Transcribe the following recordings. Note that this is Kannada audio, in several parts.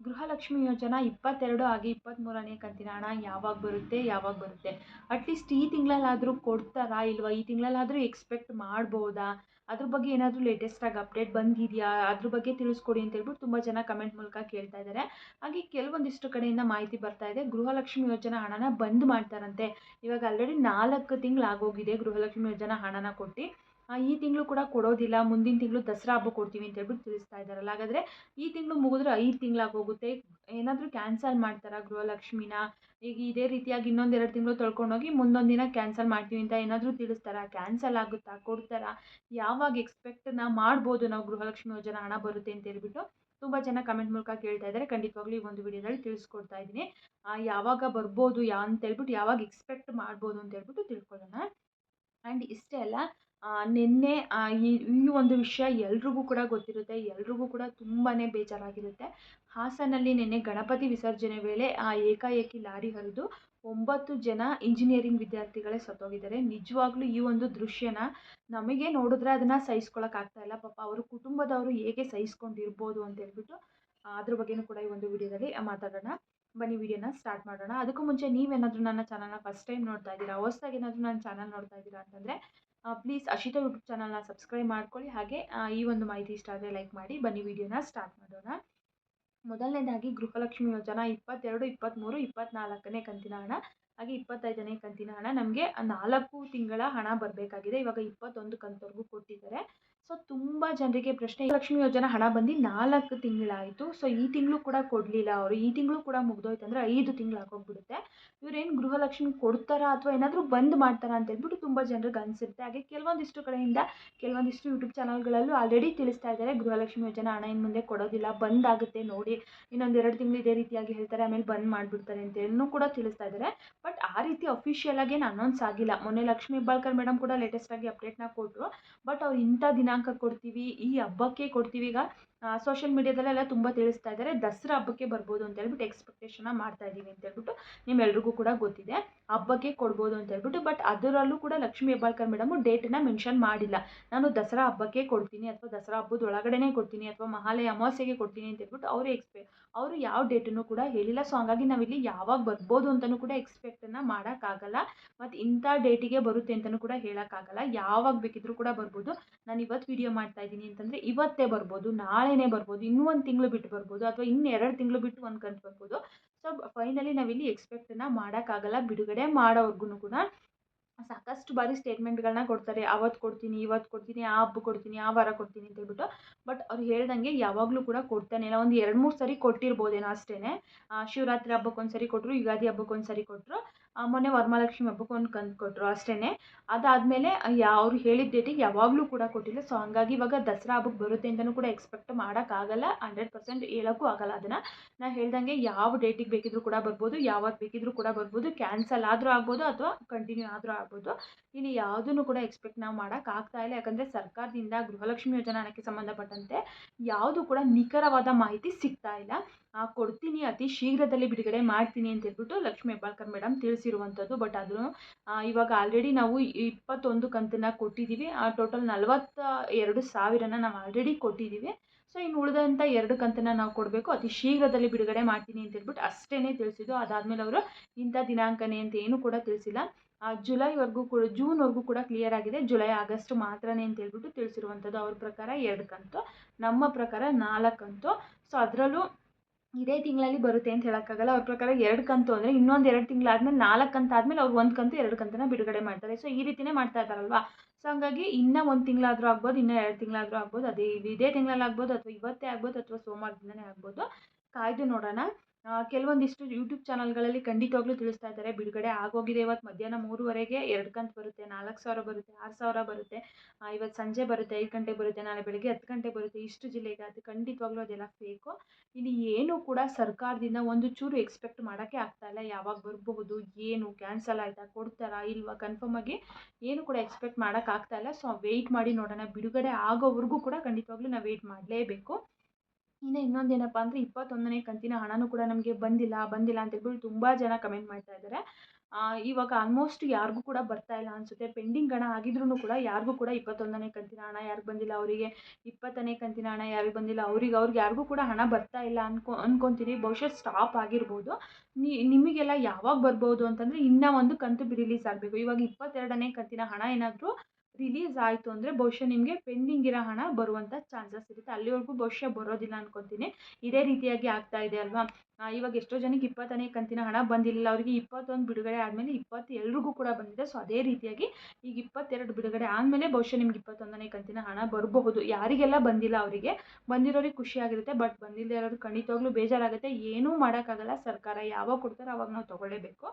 ಗೃಹಲಕ್ಷ್ಮಿ ಯೋಜನಾ ಇಪ್ಪತ್ತೆರಡು ಆಗಿ ಇಪ್ಪತ್ತ್ಮೂರನೇ ಕಂತಿನ ಹಣ ಯಾವಾಗ ಬರುತ್ತೆ ಯಾವಾಗ ಬರುತ್ತೆ? ಅಟ್ಲೀಸ್ಟ್ ಈ ತಿಂಗಳಲ್ಲಾದರೂ ಕೊಡ್ತಾರಾ ಇಲ್ವಾ? ಈ ತಿಂಗಳಲ್ಲಾದರೂ ಎಕ್ಸ್ಪೆಕ್ಟ್ ಮಾಡ್ಬೋದಾ? ಅದ್ರ ಬಗ್ಗೆ ಏನಾದರೂ ಲೇಟೆಸ್ಟಾಗಿ ಅಪ್ಡೇಟ್ ಬಂದಿದೆಯಾ? ಅದ್ರ ಬಗ್ಗೆ ತಿಳಿಸ್ಕೊಡಿ ಅಂತ ಹೇಳ್ಬಿಟ್ಟು ತುಂಬ ಜನ ಕಮೆಂಟ್ ಮೂಲಕ ಕೇಳ್ತಾ ಇದ್ದಾರೆ ಹಾಗೆ ಕೆಲವೊಂದಿಷ್ಟು ಕಡೆಯಿಂದ ಮಾಹಿತಿ ಬರ್ತಾ ಇದೆ. ಗೃಹಲಕ್ಷ್ಮಿ ಯೋಜನಾ ಹಣನ ಬಂದ್ ಮಾಡ್ತಾರಂತೆ. ಇವಾಗ ಆಲ್ರೆಡಿ ನಾಲ್ಕು ತಿಂಗಳಾಗೋಗಿದೆ ಗೃಹಲಕ್ಷ್ಮಿ ಯೋಜನಾ ಹಣನ ಕೊಟ್ಟು. ಈ ತಿಂಗಳು ಕೂಡ ಕೊಡೋದಿಲ್ಲ, ಮುಂದಿನ ತಿಂಗಳು ದಸರಾ ಹಬ್ಬ ಕೊಡ್ತೀವಿ ಅಂತ ಹೇಳ್ಬಿಟ್ಟು ತಿಳಿಸ್ತಾ ಇದ್ದಾರಲ್ಲ. ಹಾಗಾದರೆ ಈ ತಿಂಗಳು ಮುಗಿದ್ರೆ ಐದು ತಿಂಗಳಾಗೋಗುತ್ತೆ ಏನಾದರೂ ಕ್ಯಾನ್ಸಲ್ ಮಾಡ್ತಾರಾ ಗೃಹಲಕ್ಷ್ಮಿನ? ಈಗ ಇದೇ ರೀತಿಯಾಗಿ ಇನ್ನೊಂದೆರಡು ತಿಂಗಳು ತೊಳ್ಕೊಂಡೋಗಿ ಮುಂದೊಂದು ದಿನ ಕ್ಯಾನ್ಸಲ್ ಮಾಡ್ತೀವಿ ಅಂತ ಏನಾದರೂ ತಿಳಿಸ್ತಾರಾ? ಕ್ಯಾನ್ಸಲ್ ಆಗುತ್ತಾ? ಕೊಡ್ತಾರಾ? ಯಾವಾಗ ಎಕ್ಸ್ಪೆಕ್ಟ್ನ ಮಾಡ್ಬೋದು ನಾವು ಗೃಹಲಕ್ಷ್ಮಿ ಯೋಜನೆ ಹಣ ಬರುತ್ತೆ ಅಂತ ಹೇಳ್ಬಿಟ್ಟು ತುಂಬ ಜನ ಕಮೆಂಟ್ ಮೂಲಕ ಕೇಳ್ತಾ ಇದ್ದಾರೆ. ಖಂಡಿತವಾಗ್ಲೂ ಈ ಒಂದು ವಿಡಿಯೋದಲ್ಲಿ ತಿಳಿಸ್ಕೊಡ್ತಾ ಇದ್ದೀನಿ. ಯಾವಾಗ ಬರ್ಬೋದು ಯಾ ಅಂತ ಹೇಳ್ಬಿಟ್ಟು ಯಾವಾಗ ಎಕ್ಸ್ಪೆಕ್ಟ್ ಮಾಡ್ಬೋದು ಅಂತ ಹೇಳ್ಬಿಟ್ಟು ತಿಳ್ಕೊಳ್ಳೋಣ. ಆ್ಯಂಡ್ ಇಷ್ಟೇ ಅಲ್ಲ ನಿನ್ನೆ ಈ ಈ ಒಂದು ವಿಷಯ ಎಲ್ರಿಗೂ ಕೂಡ ಗೊತ್ತಿರುತ್ತೆ, ಎಲ್ರಿಗೂ ಕೂಡ ತುಂಬಾ ಬೇಜಾರಾಗಿರುತ್ತೆ. ಹಾಸನಲ್ಲಿ ನಿನ್ನೆ ಗಣಪತಿ ವಿಸರ್ಜನೆ ವೇಳೆ ಆ ಏಕಾಏಕಿ ಲಾರಿ ಹರಿದು ಒಂಬತ್ತು ಜನ ಇಂಜಿನಿಯರಿಂಗ್ ವಿದ್ಯಾರ್ಥಿಗಳೇ ಸತ್ತೋಗಿದ್ದಾರೆ. ನಿಜವಾಗ್ಲೂ ಈ ಒಂದು ದೃಶ್ಯನ ನಮಗೆ ನೋಡಿದ್ರೆ ಅದನ್ನು ಸಹಿಸ್ಕೊಳಕ್ಕಾಗ್ತಾ ಇಲ್ಲ. ಪಾಪ ಅವರು ಕುಟುಂಬದವರು ಹೇಗೆ ಸಹಿಸ್ಕೊಂಡಿರ್ಬೋದು ಅಂತ ಹೇಳ್ಬಿಟ್ಟು, ಅದ್ರ ಬಗ್ಗೆನೂ ಕೂಡ ಈ ಒಂದು ವಿಡಿಯೋದಲ್ಲಿ ಮಾತಾಡೋಣ. ಬನ್ನಿ, ವಿಡಿಯೋನ ಸ್ಟಾರ್ಟ್ ಮಾಡೋಣ. ಅದಕ್ಕೂ ಮುಂಚೆ ನೀವೇನಾದರೂ ನನ್ನ ಚಾನಲ್ನ ಫಸ್ಟ್ ಟೈಮ್ ನೋಡ್ತಾ ಇದ್ದೀರಾ? ಹೊಸ್ದಾಗಿ ಏನಾದರೂ ನನ್ನ ಚಾನಲ್ ನೋಡ್ತಾ ಇದ್ದೀರಾ ಅಂತಂದರೆ ಪ್ಲೀಸ್ ಅಶಿತಾ ಯೂಟ್ಯೂಬ್ ಚಾನಲ್ನ ಸಬ್ಸ್ಕ್ರೈಬ್ ಮಾಡ್ಕೊಳ್ಳಿ. ಹಾಗೆ ಈ ಒಂದು ಮಾಹಿತಿ ಇಷ್ಟ ಆದರೆ ಲೈಕ್ ಮಾಡಿ. ಬನ್ನಿ ವಿಡಿಯೋನ ಸ್ಟಾರ್ಟ್ ಮಾಡೋಣ. ಮೊದಲನೇದಾಗಿ ಗೃಹಲಕ್ಷ್ಮಿ ಯೋಜನಾ ಇಪ್ಪತ್ತೆರಡು ಇಪ್ಪತ್ತ್ಮೂರು ಇಪ್ಪತ್ತ್ನಾಲ್ಕನೇ ಕಂತಿನ ಹಣ. ಹಾಗೆ ಇಪ್ಪತ್ತೈದನೇ ಕಂತಿನ ಹಣ. ನಮಗೆ ನಾಲ್ಕು ತಿಂಗಳ ಹಣ ಬರಬೇಕಾಗಿದೆ. ಇವಾಗ ಇಪ್ಪತ್ತೊಂದು ಕಂತವರೆಗೂ ಕೊಟ್ಟಿದ್ದಾರೆ. ಸೊ ತುಂಬ ಜನರಿಗೆ ಪ್ರಶ್ನೆ, ಲಕ್ಷ್ಮಿ ಯೋಜನೆ ಹಣ ಬಂದು ನಾಲ್ಕು ತಿಂಗಳಾಯಿತು. ಸೊ ಈ ತಿಂಗಳು ಕೂಡ ಕೊಡಲಿಲ್ಲ ಅವರು. ಈ ತಿಂಗಳು ಕೂಡ ಮುಗ್ದೋಯ್ತು ಅಂದರೆ ಐದು ತಿಂಗಳು ಆಗೋಗ್ಬಿಡುತ್ತೆ. ಇವ್ರೇನು ಗೃಹಲಕ್ಷ್ಮಿ ಕೊಡ್ತಾರಾ ಅಥವಾ ಏನಾದರೂ ಬಂದ್ ಮಾಡ್ತಾರಾ ಅಂತ ಹೇಳ್ಬಿಟ್ಟು ತುಂಬ ಜನರಿಗೆ ಅನಿಸುತ್ತೆ ಹಾಗೆ ಕೆಲವೊಂದಿಷ್ಟು ಕಡೆಯಿಂದ, ಕೆಲವೊಂದಿಷ್ಟು ಯೂಟ್ಯೂಬ್ ಚಾನಲ್ಗಳಲ್ಲೂ ಆಲ್ರೆಡಿ ತಿಳಿಸ್ತಾ ಇದ್ದಾರೆ, ಗೃಹಲಕ್ಷ್ಮಿ ಯೋಜನೆ ಹಣ ಇನ್ನು ಮುಂದೆ ಕೊಡೋದಿಲ್ಲ ಬಂದ್ ಆಗುತ್ತೆ ನೋಡಿ. ಇನ್ನೊಂದು ಎರಡು ತಿಂಗಳು ಇದೇ ರೀತಿಯಾಗಿ ಹೇಳ್ತಾರೆ, ಆಮೇಲೆ ಬಂದ್ ಮಾಡಿಬಿಡ್ತಾರೆ ಅಂತ ಹೇಳಿ ಕೂಡ ತಿಳಿಸ್ತಾ ಇದ್ದಾರೆ. ಬಟ್ ಆ ರೀತಿ ಅಫಿಷಿಯಲ್ ಆಗಿ ಏನು ಅನೌನ್ಸ್ ಆಗಿಲ್ಲ. ಮೊನ್ನೆ ಲಕ್ಷ್ಮಿ ಹೆಬ್ಬಾಳ್ಕರ್ ಮೇಡಮ್ ಕೂಡ ಲೇಟೆಸ್ಟ್ ಆಗಿ ಅಪ್ಡೇಟ್ನ ಕೊಟ್ಟರು ಬಟ್ ಅವ್ರು ಇಂಥ ದಿನಾಂಕ ಕೊಡ್ತೀವಿ, ಈ ಹಬ್ಬಕ್ಕೆ ಕೊಡ್ತೀವಿ. ಈಗ ಸೋಷಿಯಲ್ ಮೀಡಿಯಾದಲ್ಲೆಲ್ಲ ತುಂಬ ತಿಳಿಸ್ತಾ ಇದ್ದಾರೆ ದಸರಾ ಹಬ್ಬಕ್ಕೆ ಬರ್ಬೋದು ಅಂತ ಹೇಳ್ಬಿಟ್ಟು ಎಕ್ಸ್ಪೆಕ್ಟೇಷನ್ನ ಮಾಡ್ತಾ ಇದ್ದೀವಿ ಅಂತ ಹೇಳ್ಬಿಟ್ಟು ನಿಮ್ಮೆಲ್ರಿಗೂ ಕೂಡ ಗೊತ್ತಿದೆ. ಹಬ್ಬಕ್ಕೆ ಕೊಡ್ಬೋದು ಅಂತ ಹೇಳ್ಬಿಟ್ಟು ಬಟ್ ಅದರಲ್ಲೂ ಕೂಡ ಲಕ್ಷ್ಮೀ ಹೆಬ್ಬಾಳ್ಕರ್ ಮೇಡಮು ಡೇಟನ್ನ ಮೆನ್ಷನ್ ಮಾಡಿಲ್ಲ. ನಾನು ದಸರಾ ಹಬ್ಬಕ್ಕೆ ಕೊಡ್ತೀನಿ ಅಥವಾ ದಸರಾ ಹಬ್ಬದ ಒಳಗಡೆನೇ ಕೊಡ್ತೀನಿ ಅಥವಾ ಮಹಾಲಯ ಅಮಾವಾಸ್ಯೆಗೆ ಕೊಡ್ತೀನಿ ಅಂತ ಹೇಳ್ಬಿಟ್ಟು ಅವರು ಎಕ್ಸ್ಪೆ ಅವರು ಯಾವ ಡೇಟನ್ನು ಕೂಡ ಹೇಳಿಲ್ಲ. ಸೊ ಹಾಗಾಗಿ ನಾವಿಲ್ಲಿ ಯಾವಾಗ ಬರ್ಬೋದು ಅಂತಲೂ ಕೂಡ ಎಕ್ಸ್ಪೆಕ್ಟನ್ನು ಮಾಡೋಕ್ಕಾಗಲ್ಲ. ಮತ್ತು ಇಂಥ ಡೇಟಿಗೆ ಬರುತ್ತೆ ಅಂತಲೂ ಕೂಡ ಹೇಳೋಕ್ಕಾಗಲ್ಲ. ಯಾವಾಗ ಬೇಕಿದ್ರೂ ಕೂಡ ಬರ್ಬೋದು. ನಾನು ಇವತ್ತು ವಿಡಿಯೋ ಮಾಡ್ತಾ ಇದ್ದೀನಿ ಅಂತಂದರೆ ಇವತ್ತೇ ಬರ್ಬೋದು, ನಾಳೆನೇ ಬರ್ಬೋದು, ಇನ್ನೂ ಒಂದು ತಿಂಗಳು ಬಿಟ್ಟು ಬರ್ಬೋದು, ಅಥವಾ ಇನ್ನು ಎರಡು ತಿಂಗಳು ಬಿಟ್ಟು ಒಂದು ಕಂತು ಬರ್ಬೋದು. ಸೊ ಫೈನಲಿ ನಾವಿಲ್ಲಿ ಎಕ್ಸ್ಪೆಕ್ಟನ್ನು ಮಾಡೋಕ್ಕಾಗಲ್ಲ, ಬಿಡುಗಡೆ ಮಾಡೋವರೆಗೂ ಕೂಡ ಸಾಕಷ್ಟು ಬಾರಿ ಸ್ಟೇಟ್ಮೆಂಟ್ಗಳನ್ನ ಕೊಡ್ತಾರೆ. ಅವತ್ತು ಕೊಡ್ತೀನಿ ಇವತ್ತು ಕೊಡ್ತೀನಿ, ಆ ಹಬ್ಬ ಕೊಡ್ತೀನಿ, ಆ ವಾರ ಕೊಡ್ತೀನಿ ಅಂತ ಹೇಳ್ಬಿಟ್ಟು. ಬಟ್ ಅವ್ರು ಹೇಳ್ದಂಗೆ ಯಾವಾಗಲೂ ಕೂಡ ಕೊಡ್ತಾನೆ ಇಲ್ಲ. ಒಂದು ಎರಡು ಮೂರು ಸರಿ ಕೊಟ್ಟಿರ್ಬೋದೇನೋ ಅಷ್ಟೇ ಶಿವರಾತ್ರಿ ಹಬ್ಬಕ್ಕೆ ಒಂದು ಸರಿ ಕೊಟ್ಟರು ಯುಗಾದಿ ಹಬ್ಬಕ್ಕೆ ಒಂದು ಸರಿ ಕೊಟ್ಟರು ಮೊನ್ನೆ ವರಮಹಾಲಕ್ಷ್ಮಿ ಹಬ್ಬಕ್ಕೆ ಒಂದು ಕಂತು ಕೊಟ್ಟರು ಅಷ್ಟೇ ಅದಾದಮೇಲೆ ಅವ್ರು ಹೇಳಿದ ಡೇಟಿಗೆ ಯಾವಾಗಲೂ ಕೂಡ ಕೊಟ್ಟಿಲ್ಲ. ಸೊ ಹಂಗಾಗಿ ಇವಾಗ ದಸರಾ ಹಬ್ಬಕ್ಕೆ ಬರುತ್ತೆ ಅಂತಲೂ ಕೂಡ ಎಕ್ಸ್ಪೆಕ್ಟ್ ಮಾಡೋಕ್ಕಾಗಲ್ಲ ಹಂಡ್ರೆಡ್ ಪರ್ಸೆಂಟ್ ಹೇಳೋಕ್ಕೂ ಆಗಲ್ಲ ಅದನ್ನು. ನಾನು ಹೇಳ್ದಂಗೆ ಯಾವ ಡೇಟಿಗೆ ಬೇಕಿದ್ರೂ ಕೂಡ ಬರ್ಬೋದು ಯಾವತ್ತು ಬೇಕಿದ್ರೂ ಕೂಡ ಬರ್ಬೋದು. ಕ್ಯಾನ್ಸಲ್ ಆದರೂ ಆಗ್ಬೋದು ಅಥವಾ ಕಂಟಿನ್ಯೂ ಆದರೂ ಆಗ್ಬೋದು. ಇಲ್ಲಿ ಯಾವುದನ್ನು ಕೂಡ ಎಕ್ಸ್ಪೆಕ್ಟ್ ನಾವು ಮಾಡೋಕ್ಕಾಗ್ತಾ ಇಲ್ಲ. ಯಾಕಂದರೆ ಸರ್ಕಾರದಿಂದ ಗೃಹಲಕ್ಷ್ಮಿ ಯೋಜನಾ ಹಣಕ್ಕೆ ಸಂಬಂಧಪಟ್ಟಂತೆ ಯಾವುದು ಕೂಡ ನಿಖರವಾದ ಮಾಹಿತಿ ಸಿಗ್ತಾ ಇಲ್ಲ. ಕೊಡ್ತೀನಿ, ಅತಿ ಶೀಘ್ರದಲ್ಲಿ ಬಿಡುಗಡೆ ಮಾಡ್ತೀನಿ ಅಂತ ಹೇಳ್ಬಿಟ್ಟು ಲಕ್ಷ್ಮೀ ಹೆಬ್ಬಾಳ್ಕರ್ ಮೇಡಮ್ ತಿಳಿಸಿರುವಂಥದ್ದು. ಬಟ್ ಅದು ಇವಾಗ ಆಲ್ರೆಡಿ ನಾವು ಇಪ್ಪತ್ತೊಂದು ಕಂತನ್ನು ಕೊಟ್ಟಿದ್ದೀವಿ. ಆ ಟೋಟಲ್ ನಲವತ್ತ ಎರಡು ಸಾವಿರನ ನಾವು ಆಲ್ರೆಡಿ ಕೊಟ್ಟಿದ್ದೀವಿ. ಸೊ ಇನ್ನು ಉಳಿದಂಥ ಎರಡು ಕಂತನ್ನು ನಾವು ಕೊಡಬೇಕು. ಅತಿ ಶೀಘ್ರದಲ್ಲಿ ಬಿಡುಗಡೆ ಮಾಡ್ತೀನಿ ಅಂತ ಹೇಳ್ಬಿಟ್ಟು ಅಷ್ಟೇ ತಿಳಿಸಿದ್ದು. ಅದಾದಮೇಲೆ ಅವರು ಇಂಥ ದಿನಾಂಕನೇ ಅಂತ ಏನು ಕೂಡ ತಿಳಿಸಿಲ್ಲ. ಜುಲೈವರೆಗೂ ಕೂಡ, ಜೂನ್ವರೆಗೂ ಕೂಡ ಕ್ಲಿಯರ್ ಆಗಿದೆ. ಜುಲೈ, ಆಗಸ್ಟ್ ಮಾತ್ರನೇ ಅಂತ ಹೇಳ್ಬಿಟ್ಟು ತಿಳಿಸಿರುವಂಥದ್ದು ಅವ್ರ ಪ್ರಕಾರ ಎರಡು ಕಂತು. ನಮ್ಮ ಪ್ರಕಾರ ನಾಲ್ಕು ಕಂತು. ಸೊ ಅದರಲ್ಲೂ ಇದೇ ತಿಂಗಳಲ್ಲಿ ಬರುತ್ತೆ ಅಂತ ಹೇಳೋಕ್ಕಾಗಲ್ಲ. ಅವ್ರ ಪ್ರಕಾರ ಎರಡು ಕಂತು ಅಂದರೆ ಇನ್ನೊಂದು ಎರಡು ತಿಂಗಳಾದ್ಮೇಲೆ ನಾಲ್ಕು ಕಂತು ಆದಮೇಲೆ ಅವ್ರು ಒಂದು ಕಂತು ಎರಡು ಕಂತನ್ನು ಬಿಡುಗಡೆ ಮಾಡ್ತಾರೆ. ಸೊ ಈ ರೀತಿಯೇ ಮಾಡ್ತಾ ಇದ್ದಾರಲ್ವಾ? ಸೊ ಹಂಗಾಗಿ ಇನ್ನೂ ಒಂದು ತಿಂಗಳಾದರೂ ಆಗ್ಬೋದು, ಇನ್ನೂ ಎರಡು ತಿಂಗಳಾದರೂ ಆಗ್ಬೋದು, ಅದೇ ಇದೇ ತಿಂಗಳಲ್ಲಿ ಆಗ್ಬೋದು, ಅಥವಾ ಇವತ್ತೇ ಆಗ್ಬೋದು, ಅಥವಾ ಸೋಮವಾರದಿಂದನೇ ಆಗ್ಬೋದು. ಕಾಯ್ದು ನೋಡೋಣ. ಕೆಲವೊಂದಿಷ್ಟು ಯೂಟ್ಯೂಬ್ ಚಾನಲ್ಗಳಲ್ಲಿ ಖಂಡಿತವಾಗ್ಲೂ ತಿಳಿಸ್ತಾ ಇದ್ದಾರೆ. ಬಿಡುಗಡೆ ಆಗೋಗಿದೆ ಇವತ್ತು ಮಧ್ಯಾಹ್ನ ಮೂರುವರೆಗೆ, ಎರಡು ಕಂತು ಬರುತ್ತೆ, ನಾಲ್ಕು ಸಾವಿರ ಬರುತ್ತೆ, ಆರು ಸಾವಿರ ಬರುತ್ತೆ. ಇವತ್ತು ಸಂಜೆ ಬರುತ್ತೆ, ಐದು ಗಂಟೆಗೆ ಬರುತ್ತೆ, ನಾಳೆ ಬೆಳಗ್ಗೆ ಹತ್ತು ಗಂಟೆ ಬರುತ್ತೆ. ಇಷ್ಟು ಜಿಲ್ಲೆಗೆ ಅದು ಖಂಡಿತವಾಗ್ಲೂ ಅದೆಲ್ಲ ಫೇಕು ಇಲ್ಲಿ ಏನೂ ಕೂಡ ಸರ್ಕಾರದಿಂದ ಒಂದು ಚೂರು ಎಕ್ಸ್ಪೆಕ್ಟ್ ಮಾಡೋಕ್ಕೆ ಇಲ್ಲ. ಯಾವಾಗ ಬರಬಹುದು, ಏನು ಕ್ಯಾನ್ಸಲ್ ಆಯಿತಾ, ಕೊಡ್ತಾರಾ, ಇಲ್ವಾ ಕನ್ಫರ್ಮ್ ಆಗಿ ಏನು ಕೂಡ ಎಕ್ಸ್ಪೆಕ್ಟ್ ಮಾಡೋಕ್ಕಾಗ್ತಾ ಇಲ್ಲ. ಸೊ ವೆಯ್ಟ್ ಮಾಡಿ ನೋಡೋಣ. ಬಿಡುಗಡೆ ಆಗೋವರೆಗೂ ಕೂಡ ಖಂಡಿತವಾಗ್ಲೂ ನಾವು ವೆಯ್ಟ್ ಮಾಡಲೇಬೇಕು. ಇನ್ನು ಇನ್ನೊಂದೇನಪ್ಪ ಅಂದರೆ ಇಪ್ಪತ್ತೊಂದನೇ ಕಂತಿನ ಹಣನೂ ಕೂಡ ನಮಗೆ ಬಂದಿಲ್ಲ ಬಂದಿಲ್ಲ ಅಂತ ಹೇಳ್ಬಿಟ್ಟು ತುಂಬ ಜನ ಕಮೆಂಟ್ ಮಾಡ್ತಾ ಇದ್ದಾರೆ ಇವಾಗ ಆಲ್ಮೋಸ್ಟ್ ಯಾರಿಗೂ ಕೂಡ ಬರ್ತಾ ಇಲ್ಲ ಅನಿಸುತ್ತೆ. ಪೆಂಡಿಂಗ್ ಹಣ ಆಗಿದ್ರೂ ಕೂಡ ಯಾರಿಗೂ ಕೂಡ ಇಪ್ಪತ್ತೊಂದನೇ ಕಂತಿನ ಹಣ ಯಾರಿಗೆ ಬಂದಿಲ್ಲ, ಅವರಿಗೆ ಇಪ್ಪತ್ತನೇ ಕಂತಿನ ಹಣ ಯಾರಿಗೆ ಬಂದಿಲ್ಲ, ಅವ್ರಿಗೆ ಅವ್ರಿಗೆ ಯಾರಿಗೂ ಕೂಡ ಹಣ ಬರ್ತಾ ಇಲ್ಲ ಅನ್ಕೊ, ಅನ್ಕೊತೀನಿ. ಬಹುಶಃ ಸ್ಟಾಪ್ ಆಗಿರ್ಬೋದು. ನಿಮಗೆಲ್ಲ ಯಾವಾಗ ಬರ್ಬೋದು ಅಂತಂದರೆ ಇನ್ನೂ ಒಂದು ಕಂತು ರಿಲೀಸ್ ಆಗಬೇಕು. ಇವಾಗ ಇಪ್ಪತ್ತೆರಡನೇ ಕಂತಿನ ಹಣ ಏನಾದರೂ ರಿಲೀಸ್ ಆಯಿತು ಅಂದರೆ ಬಹುಶಃ ನಿಮಗೆ ಪೆಂಡಿಂಗ್ ಇರೋ ಹಣ ಬರುವಂಥ ಚಾನ್ಸಸ್ ಇರುತ್ತೆ. ಅಲ್ಲಿವರೆಗೂ ಬಹುಶಃ ಬರೋದಿಲ್ಲ ಅನ್ಕೊತೀನಿ. ಇದೇ ರೀತಿಯಾಗಿ ಆಗ್ತಾ ಇದೆ ಅಲ್ವಾ? ಇವಾಗ ಎಷ್ಟೋ ಜನಕ್ಕೆ ಇಪ್ಪತ್ತನೇ ಕಂತಿನ ಹಣ ಬಂದಿಲ್ಲ ಅವರಿಗೆ ಇಪ್ಪತ್ತೊಂದು ಬಿಡುಗಡೆ ಆದಮೇಲೆ ಇಪ್ಪತ್ತು ಎಲ್ರಿಗೂ ಕೂಡ ಬಂದಿದೆ. ಸೊ ಅದೇ ರೀತಿಯಾಗಿ ಈಗ ಇಪ್ಪತ್ತೆರಡು ಬಿಡುಗಡೆ ಆದಮೇಲೆ ಬಹುಶಃ ನಿಮ್ಗೆ ಇಪ್ಪತ್ತೊಂದನೇ ಕಂತಿನ ಹಣ ಬರಬಹುದು. ಯಾರಿಗೆಲ್ಲ ಬಂದಿಲ್ಲ ಅವರಿಗೆ, ಬಂದಿರೋರಿಗೆ ಖುಷಿಯಾಗಿರುತ್ತೆ ಬಟ್ ಬಂದಿಲ್ಲದೆ ಇರೋರು ಖಂಡಿತವಾಗ್ಲೂ ಬೇಜಾರಾಗುತ್ತೆ. ಏನೂ ಮಾಡೋಕ್ಕಾಗಲ್ಲ. ಸರ್ಕಾರ ಯಾವಾಗ ಕೊಡ್ತಾರೋ ಅವಾಗ ನಾವು ತೊಗೊಳ್ಳೇಬೇಕು.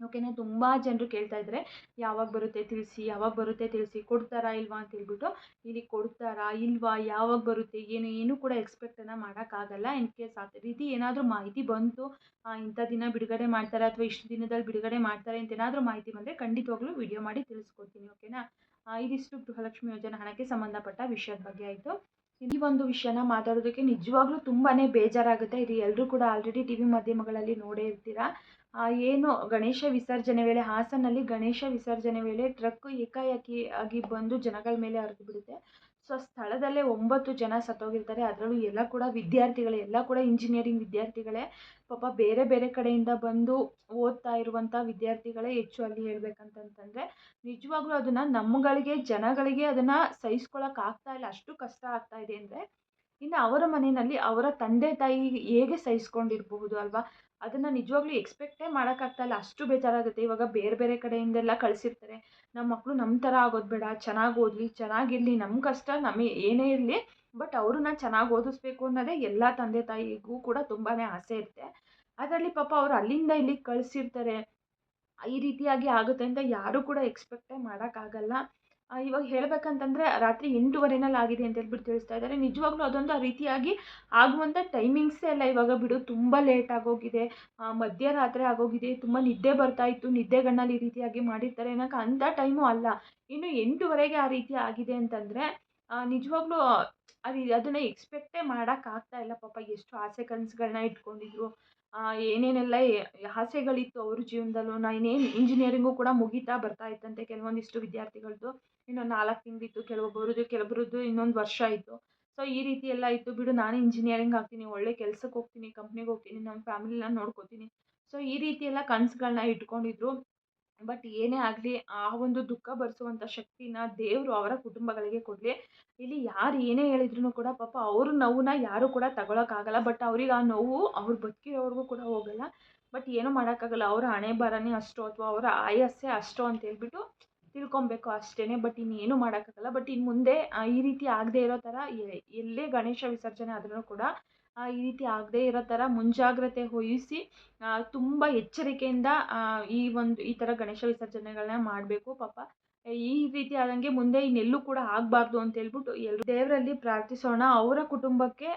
ಓಕೆನಾ ತುಂಬ ಜನರು ಕೇಳ್ತಾ ಇದ್ದಾರೆ ಯಾವಾಗ ಬರುತ್ತೆ ತಿಳಿಸಿ, ಯಾವಾಗ ಬರುತ್ತೆ ತಿಳಿಸಿ, ಕೊಡ್ತಾರಾ ಇಲ್ವಾ ಅಂತ ಹೇಳ್ಬಿಟ್ಟು, ಇಲ್ಲಿ ಕೊಡ್ತಾರಾ ಇಲ್ವಾ, ಯಾವಾಗ ಬರುತ್ತೆ, ಏನು ಏನು ಕೂಡ ಎಕ್ಸ್ಪೆಕ್ಟನ್ನು ಮಾಡೋಕ್ಕಾಗಲ್ಲ ಇನ್ ಕೇಸ್ ಆ ರೀತಿ ಏನಾದರೂ ಮಾಹಿತಿ ಬಂತು ಇಂಥ ದಿನ ಬಿಡುಗಡೆ ಮಾಡ್ತಾರೆ ಅಥವಾ ಇಷ್ಟು ದಿನದಲ್ಲಿ ಬಿಡುಗಡೆ ಮಾಡ್ತಾರೆ ಅಂತ ಏನಾದರೂ ಮಾಹಿತಿ ಬಂದರೆ ಖಂಡಿತವಾಗ್ಲೂ ವಿಡಿಯೋ ಮಾಡಿ ತಿಳಿಸ್ಕೊಡ್ತೀನಿ ಓಕೆನಾ ಇದಿಷ್ಟು ಗೃಹಲಕ್ಷ್ಮಿ ಯೋಜನೆ ಹಣಕ್ಕೆ ಸಂಬಂಧಪಟ್ಟ ವಿಷಯದ ಬಗ್ಗೆ ಆಯಿತು. ಈ ಒಂದು ವಿಷಯನ ಮಾತಾಡೋದಕ್ಕೆ ನಿಜವಾಗ್ಲೂ ತುಂಬಾ ಬೇಜಾರಾಗುತ್ತೆ. ಇದು ಎಲ್ಲರೂ ಕೂಡ ಆಲ್ರೆಡಿ ಟಿ ವಿ ಮಾಧ್ಯಮಗಳಲ್ಲಿ ನೋಡೇ ಇರ್ತೀರಾ? ಏನು ಗಣೇಶ ವಿಸರ್ಜನೆ ವೇಳೆ, ಹಾಸನಲ್ಲಿ ಗಣೇಶ ವಿಸರ್ಜನೆ ವೇಳೆ ಟ್ರಕ್ ಏಕಾಏಕಿ ಆಗಿ ಬಂದು ಜನಗಳ ಮೇಲೆ ಹರಿದು ಬಿಡುತ್ತೆ. ಸೊ ಸ್ಥಳದಲ್ಲೇ ಒಂಬತ್ತು ಜನ ಸತ್ತೋಗಿರ್ತಾರೆ. ಅದರಲ್ಲೂ ಎಲ್ಲ ಕೂಡ ವಿದ್ಯಾರ್ಥಿಗಳೇ, ಎಲ್ಲ ಕೂಡ ಇಂಜಿನಿಯರಿಂಗ್ ವಿದ್ಯಾರ್ಥಿಗಳೇ. ಪಾಪ ಬೇರೆ ಬೇರೆ ಕಡೆಯಿಂದ ಬಂದು ಓದ್ತಾ ಇರುವಂಥ ವಿದ್ಯಾರ್ಥಿಗಳೇ ಹೆಚ್ಚು ಅಲ್ಲಿ ಹೇಳ್ಬೇಕಂತಂತಂದರೆ, ನಿಜವಾಗ್ಲೂ ಅದನ್ನು ನಮ್ಮಗಳಿಗೆ ಜನಗಳಿಗೆ ಅದನ್ನು ಸಹಿಸ್ಕೊಳಕ್ಕೆ ಆಗ್ತಾ ಇಲ್ಲ. ಅಷ್ಟು ಕಷ್ಟ ಆಗ್ತಾ ಇದೆ ಅಂದರೆ ಇನ್ನು ಅವರ ಮನೆಯಲ್ಲಿ ಅವರ ತಂದೆ ತಾಯಿ ಹೇಗೆ ಸಹಿಸ್ಕೊಂಡಿರಬಹುದು ಅಲ್ವಾ? ಅದನ್ನು ನಿಜವಾಗ್ಲೂ ಎಕ್ಸ್ಪೆಕ್ಟೇ ಮಾಡೋಕ್ಕಾಗ್ತಾಯಿಲ್ಲ ಅಷ್ಟು ಬೇಜಾರಾಗುತ್ತೆ. ಇವಾಗ ಬೇರೆ ಬೇರೆ ಕಡೆಯಿಂದೆಲ್ಲ ಕಳಿಸಿರ್ತಾರೆ. ನಮ್ಮ ಮಕ್ಕಳು ನಮ್ಮ ಥರ ಆಗೋದು ಬೇಡ. ಚೆನ್ನಾಗಿ ಓದಲಿ, ಚೆನ್ನಾಗಿರಲಿ. ನಮ್ಮ ಕಷ್ಟ ನಮಗೆ ಏನೇ ಇರಲಿ. ಬಟ್ ಅವ್ರನ್ನ ಚೆನ್ನಾಗಿ ಓದಿಸ್ಬೇಕು ಅನ್ನೋದೇ ಎಲ್ಲ ತಂದೆ ತಾಯಿಗೂ ಕೂಡ ತುಂಬಾ ಆಸೆ ಇರುತ್ತೆ. ಅದರಲ್ಲಿ ಪಾಪ ಅವರು ಅಲ್ಲಿಂದ ಇಲ್ಲಿಗೆ ಕಳಿಸಿರ್ತಾರೆ. ಈ ರೀತಿಯಾಗಿ ಆಗುತ್ತೆ ಅಂತ ಯಾರೂ ಕೂಡ ಎಕ್ಸ್ಪೆಕ್ಟೇ ಮಾಡೋಕ್ಕಾಗಲ್ಲ. ಇವಾಗ ಹೇಳಬೇಕಂತಂದ್ರೆ ರಾತ್ರಿ ಎಂಟೂವರೆನಲ್ಲಿ ಆಗಿದೆ ಅಂತ ಹೇಳ್ಬಿಟ್ಟು ತಿಳಿಸ್ತಾ ಇದ್ದಾರೆ. ನಿಜವಾಗ್ಲೂ ಅದೊಂದು ಆ ರೀತಿಯಾಗಿ ಆಗುವಂಥ ಟೈಮಿಂಗ್ಸೇ ಅಲ್ಲ ಇವಾಗ ಬಿಡು. ತುಂಬ ಲೇಟ್ ಆಗೋಗಿದೆ. ಮಧ್ಯರಾತ್ರಿ ಆಗೋಗಿದೆ. ತುಂಬ ನಿದ್ದೆ ಬರ್ತಾ ಇತ್ತು. ನಿದ್ದೆಗಣ್ಣಲ್ಲಿ ಈ ರೀತಿಯಾಗಿ ಮಾಡಿರ್ತಾರೆ. ಅನ್ನೋಕೆ ಅಂಥ ಟೈಮು ಅಲ್ಲ. ಇನ್ನು ಎಂಟೂವರೆಗೆ ಆ ರೀತಿ ಆಗಿದೆ ಅಂತಂದರೆ ನಿಜವಾಗ್ಲೂ ಅದು, ಅದನ್ನು ಎಕ್ಸ್ಪೆಕ್ಟೇ ಮಾಡೋಕ್ಕಾಗ್ತಾ ಇಲ್ಲ. ಪಾಪ ಎಷ್ಟು ಆಸೆ ಕನಸುಗಳನ್ನ ಇಟ್ಕೊಂಡಿದ್ರು. ಏನೇನೆಲ್ಲ ಆಸೆಗಳಿತ್ತು ಅವ್ರ ಜೀವನದಲ್ಲೂ. ಇನ್ನೇನು ಇಂಜಿನಿಯರಿಂಗು ಕೂಡ ಮುಗಿತಾ ಬರ್ತಾ ಇತ್ತಂತೆ ಕೆಲವೊಂದಿಷ್ಟು ವಿದ್ಯಾರ್ಥಿಗಳದ್ದು ಇನ್ನೊಂದು ನಾಲ್ಕು ತಿಂಗಳಿತ್ತು, ಕೆಲವೊಬ್ಬರದ್ದು, ಕೆಲವರದ್ದು ಇನ್ನೊಂದು ವರ್ಷ ಇತ್ತು. ಸೊ ಈ ರೀತಿ ಎಲ್ಲ ಇತ್ತು. ಬಿಡು, ನಾನು ಇಂಜಿನಿಯರಿಂಗ್ ಆಗ್ತೀನಿ, ಒಳ್ಳೆ ಕೆಲ್ಸಕ್ಕೆ ಹೋಗ್ತೀನಿ ಕಂಪ್ನಿಗೆ ಹೋಗ್ತೀನಿ ನಮ್ಮ ಫ್ಯಾಮಿಲಿನ ನೋಡ್ಕೋತೀನಿ. ಸೊ ಈ ರೀತಿ ಎಲ್ಲ ಕನಸುಗಳನ್ನ ಇಟ್ಕೊಂಡಿದ್ರು. ಬಟ್ ಏನೇ ಆಗಲಿ, ಆ ಒಂದು ದುಃಖ ಭರಿಸುವಂಥ ಶಕ್ತಿನ ದೇವರು ಅವರ ಕುಟುಂಬಗಳಿಗೆ ಕೊಡಲಿ. ಇಲ್ಲಿ ಯಾರು ಏನೇ ಹೇಳಿದ್ರು ಕೂಡ ಪಾಪ ಅವ್ರ ನೋವನ್ನ ಯಾರೂ ಕೂಡ ತಗೊಳಕ್ಕಾಗಲ್ಲ. ಬಟ್ ಅವ್ರಿಗೆ ಆ ನೋವು ಅವ್ರು ಬದುಕಿರೋವ್ರಿಗೂ ಕೂಡ ಹೋಗಲ್ಲ. ಬಟ್ ಏನೂ ಮಾಡೋಕ್ಕಾಗಲ್ಲ. ಅವರ ಹಣೆ ಬರನೇ ಅಷ್ಟು ಅಥವಾ ಅವರ ಆಯಸ್ಸೇ ಅಷ್ಟು ಅಂತ ಹೇಳ್ಬಿಟ್ಟು ತಿಳ್ಕೊಬೇಕು ಅಷ್ಟೇ ಬಟ್ ಇನ್ನೇನು ಮಾಡೋಕ್ಕಾಗಲ್ಲ. ಬಟ್ ಇನ್ನು ಮುಂದೆ ಈ ರೀತಿ ಆಗದೇ ಇರೋ ಥರ ಎಲ್ಲೇ ಗಣೇಶ ವಿಸರ್ಜನೆ ಆದ್ರೂ ಕೂಡ ಈ ರೀತಿ ಆಗದೇ ಇರೋ ಥರ ಮುಂಜಾಗ್ರತೆ ವಹಿಸಿ ತುಂಬ ಎಚ್ಚರಿಕೆಯಿಂದ ಈ ಒಂದು, ಈ ಥರ ಗಣೇಶ ವಿಸರ್ಜನೆಗಳನ್ನ ಮಾಡಬೇಕು ಪಾಪ. ಈ ರೀತಿ ಆದಂಗೆ ಮುಂದೆ ಇನ್ನೆಲ್ಲೂ ಕೂಡ ಆಗಬಾರ್ದು ಅಂತ ಹೇಳ್ಬಿಟ್ಟು ಎಲ್ಲರೂ ದೇವರಲ್ಲಿ ಪ್ರಾರ್ಥಿಸೋಣ, ಅವರ ಕುಟುಂಬಕ್ಕೆ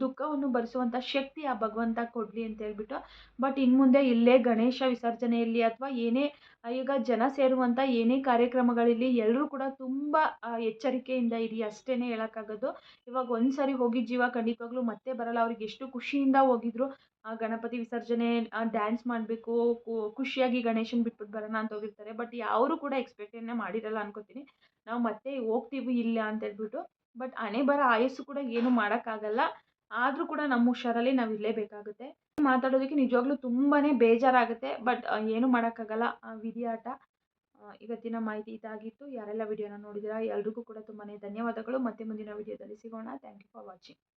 ದುಃಖವನ್ನು ಭರಿಸುವಂಥ ಶಕ್ತಿ ಆ ಭಗವಂತ ಕೊಡಲಿ ಅಂತ ಹೇಳ್ಬಿಟ್ಟು. ಬಟ್ ಇನ್ನು ಮುಂದೆ ಇಲ್ಲೇ ಗಣೇಶ ವಿಸರ್ಜನೆಯಲ್ಲಿ ಅಥವಾ ಏನೇ ಈಗ ಜನ ಸೇರುವಂಥ ಏನೇ ಕಾರ್ಯಕ್ರಮಗಳಿರಲಿ ಎಲ್ಲರೂ ಕೂಡ ತುಂಬ ಎಚ್ಚರಿಕೆಯಿಂದ ಇರಿ ಅಷ್ಟೇ ಹೇಳೋಕ್ಕಾಗೋದು. ಇವಾಗ ಒಂದು ಸಾರಿ ಹೋಗಿದ್ ಜೀವ ಖಂಡಿತವಾಗ್ಲೂ ಮತ್ತೆ ಬರಲ್ಲ. ಅವ್ರಿಗೆ ಎಷ್ಟು ಖುಷಿಯಿಂದ ಹೋಗಿದ್ರು, ಆ, ಗಣಪತಿ ವಿಸರ್ಜನೆ ಡ್ಯಾನ್ಸ್ ಮಾಡಬೇಕು ಖುಷಿಯಾಗಿ ಗಣೇಶನ ಬಿಟ್ಬಿಟ್ಟು ಬರೋಣ ಅಂತ ಹೋಗಿರ್ತಾರೆ. ಬಟ್ ಯಾರೂ ಕೂಡ ಎಕ್ಸ್ಪೆಕ್ಟೇನೆ ಮಾಡಿರಲ್ಲ ಅನ್ಕೋತೀನಿ. ನಾವು ಮತ್ತೆ ಹೋಗ್ತೀವಿ ಇಲ್ಲ ಅಂತ ಹೇಳ್ಬಿಟ್ಟು ಬಟ್ ಹಣೆ ಬರೋ ಆಯಸ್ಸು ಕೂಡ ಏನು ಮಾಡೋಕ್ಕಾಗಲ್ಲ. ಆದರೂ ಕೂಡ ನಮ್ಮ ಹುಷಾರಲ್ಲಿ ನಾವು ಇರಲೇಬೇಕಾಗುತ್ತೆ. ಮಾತಾಡೋದಕ್ಕೆ ನಿಜವಾಗ್ಲೂ ತುಂಬಾ ಬೇಜಾರಾಗುತ್ತೆ, ಬಟ್ ಏನು ಮಾಡೋಕ್ಕಾಗಲ್ಲ. ವಿಧಿಯಾಟ ಇವತ್ತಿನ ಮಾಹಿತಿ ಇದಾಗಿತ್ತು. ಯಾರೆಲ್ಲ ವಿಡಿಯೋನ ನೋಡಿದಿರಾ ಎಲ್ರಿಗೂ ಕೂಡ ತುಂಬಾ ಧನ್ಯವಾದಗಳು. ಮತ್ತೆ ಮುಂದಿನ ವಿಡಿಯೋದಲ್ಲಿ ಸಿಗೋಣ. Thank you for watching